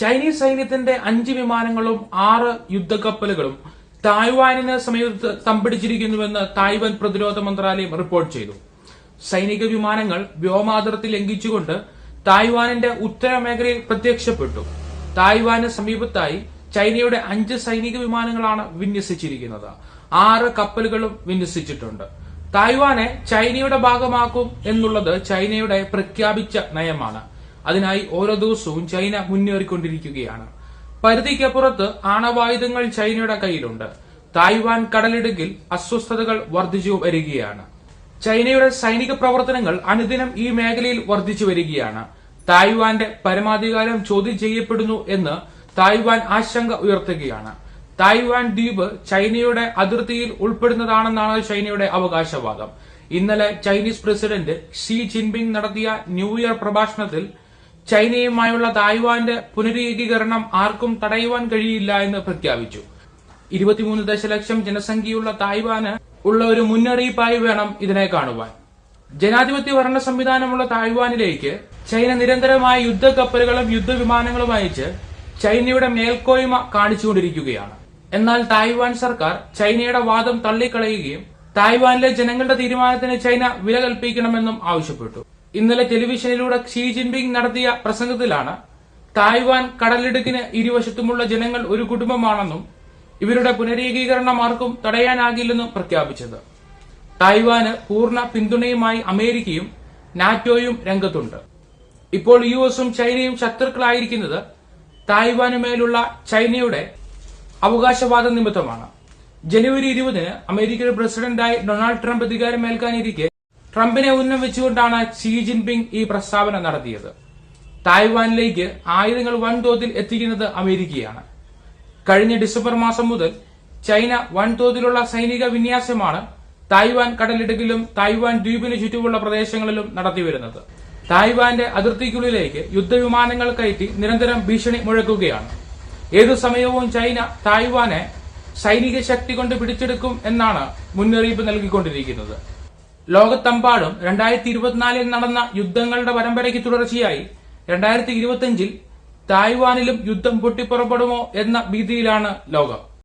Chinese സൈന്യത്തിന്റെ അഞ്ച് വിമാനങ്ങളും ആറ് യുദ്ധക്കപ്പലുകളും തായ്വാനിന് സമീപത്ത് തമ്പടിച്ചിരിക്കുന്നുവെന്ന് തായ്വാൻ പ്രതിരോധ മന്ത്രാലയം റിപ്പോർട്ട് ചെയ്തു. സൈനിക വിമാനങ്ങൾ വ്യോമാതിർത്തി ലംഘിച്ചുകൊണ്ട് തായ്വാനിന്റെ ഉത്തര മേഖലയിൽ പ്രത്യക്ഷപ്പെട്ടു. തായ്വാന് സമീപത്തായി ചൈനയുടെ അഞ്ച് സൈനിക വിമാനങ്ങളാണ് വിന്യസിച്ചിരിക്കുന്നത്. ആറ് കപ്പലുകളും വിന്യസിച്ചിട്ടുണ്ട്. തായ്വാനെ ചൈനയുടെ ഭാഗമാക്കും എന്നുള്ളത് ചൈനയുടെ പ്രഖ്യാപിച്ച നയമാണ്. അതിനായി ഓരോ ദിവസവും ചൈന മുന്നേറിക്കൊണ്ടിരിക്കുകയാണ്. പരിധിക്കപ്പുറത്ത് ആണവായുധങ്ങൾ ചൈനയുടെ കയ്യിലുണ്ട്. തായ്വാൻ കടലിടുക്കിൽ അസ്വസ്ഥതകൾ വർദ്ധിച്ചു വരികയാണ്. ചൈനയുടെ സൈനിക പ്രവർത്തനങ്ങൾ അനുദിനം ഈ മേഖലയിൽ വർദ്ധിച്ചു വരികയാണ്. തായ്വാന്റെ പരമാധികാരം ചോദ്യം ചെയ്യപ്പെടുന്നു എന്ന് തായ്വാൻ ആശങ്ക ഉയർത്തുകയാണ്. തായ്വാൻ ദ്വീപ് ചൈനയുടെ അതിർത്തിയിൽ ഉൾപ്പെടുന്നതാണെന്നാണ് ചൈനയുടെ അവകാശവാദം. ഇന്നലെ ചൈനീസ് പ്രസിഡന്റ് ഷി ജിൻപിങ് നടത്തിയ ന്യൂ ഇയർ പ്രഭാഷണത്തിൽ ചൈനയുമായുള്ള തായ്വാന്റെ പുനരേകീകരണം ആർക്കും തടയുവാൻ കഴിയില്ല എന്ന് പ്രഖ്യാപിച്ചു. ഇരുപത്തിമൂന്ന് ദശലക്ഷം ജനസംഖ്യയുള്ള തായ്വാന് ഉള്ള ഒരു മുന്നറിയിപ്പായി വേണം ഇതിനെ കാണുവാൻ. ജനാധിപത്യ ഭരണ സംവിധാനമുള്ള തായ്വാനിലേക്ക് ചൈന നിരന്തരമായ യുദ്ധക്കപ്പലുകളും യുദ്ധവിമാനങ്ങളും അയച്ച് ചൈനയുടെ മേൽക്കോയ്മ കാണിച്ചുകൊണ്ടിരിക്കുകയാണ്. എന്നാൽ തായ്വാൻ സർക്കാർ ചൈനയുടെ വാദം തള്ളിക്കളയുകയും തായ്വാനിലെ ജനങ്ങളുടെ തീരുമാനത്തിന് ചൈന വില കൽപ്പിക്കണമെന്നും ആവശ്യപ്പെട്ടു. ഇന്നലെ ടെലിവിഷനിലൂടെ ഷീ ജിൻപിങ് നടത്തിയ പ്രസംഗത്തിലാണ് തായ്വാൻ കടലിടുക്കിന് ഇരുവശത്തുമുള്ള ജനങ്ങൾ ഒരു കുടുംബമാണെന്നും ഇവരുടെ പുനരേകീകരണം ആർക്കും തടയാനാകില്ലെന്നും പ്രഖ്യാപിച്ചത്. തായ്വാന് പൂർണ പിന്തുണയുമായി അമേരിക്കയും നാറ്റോയും രംഗത്തുണ്ട്. ഇപ്പോൾ യു എസും ചൈനയും ശത്രുക്കളായിരിക്കുന്നത് തായ്വാനുമേലുള്ള ചൈനയുടെ അവകാശവാദ നിമിത്തമാണ്. ജനുവരി ഇരുപതിന് അമേരിക്കയുടെ പ്രസിഡന്റായി ഡൊണാൾഡ് ട്രംപ് അധികാരമേൽക്കാനിരിക്കെ ട്രംപിനെ ഉന്നം വെച്ചുകൊണ്ടാണ് ഷീ ജിൻപിങ് ഈ പ്രസ്താവന നടത്തിയത്. തായ്വാനിലേക്ക് ആയുധങ്ങൾ വൻതോതിൽ എത്തിക്കുന്നത് അമേരിക്കയാണ്. കഴിഞ്ഞ ഡിസംബർ മാസം മുതൽ ചൈന വൻതോതിലുള്ള സൈനിക വിന്യാസമാണ് തായ്വാൻ കടലിടുക്കിലും തായ്വാൻ ദ്വീപിന് ചുറ്റുമുള്ള പ്രദേശങ്ങളിലും നടത്തിവരുന്നത്. തായ്വാന്റെ അതിർത്തിക്കുള്ളിലേക്ക് യുദ്ധവിമാനങ്ങൾ കയറ്റി നിരന്തരം ഭീഷണി മുഴക്കുകയാണ്. ഏതു സമയവും ചൈന തായ്വാനെ സൈനിക ശക്തി കൊണ്ട് പിടിച്ചെടുക്കും എന്നാണ് മുന്നറിയിപ്പ് നൽകിക്കൊണ്ടിരിക്കുന്നത്. ലോകത്തെമ്പാടും രണ്ടായിരത്തി ഇരുപത്തിനാലിൽ നടന്ന യുദ്ധങ്ങളുടെ പരമ്പരയ്ക്ക് തുടർച്ചയായി രണ്ടായിരത്തി ഇരുപത്തിയഞ്ചിൽ തായ്വാനിലും യുദ്ധം പൊട്ടിപ്പുറപ്പെടുമോ എന്ന ഭീതിയിലാണ് ലോകം.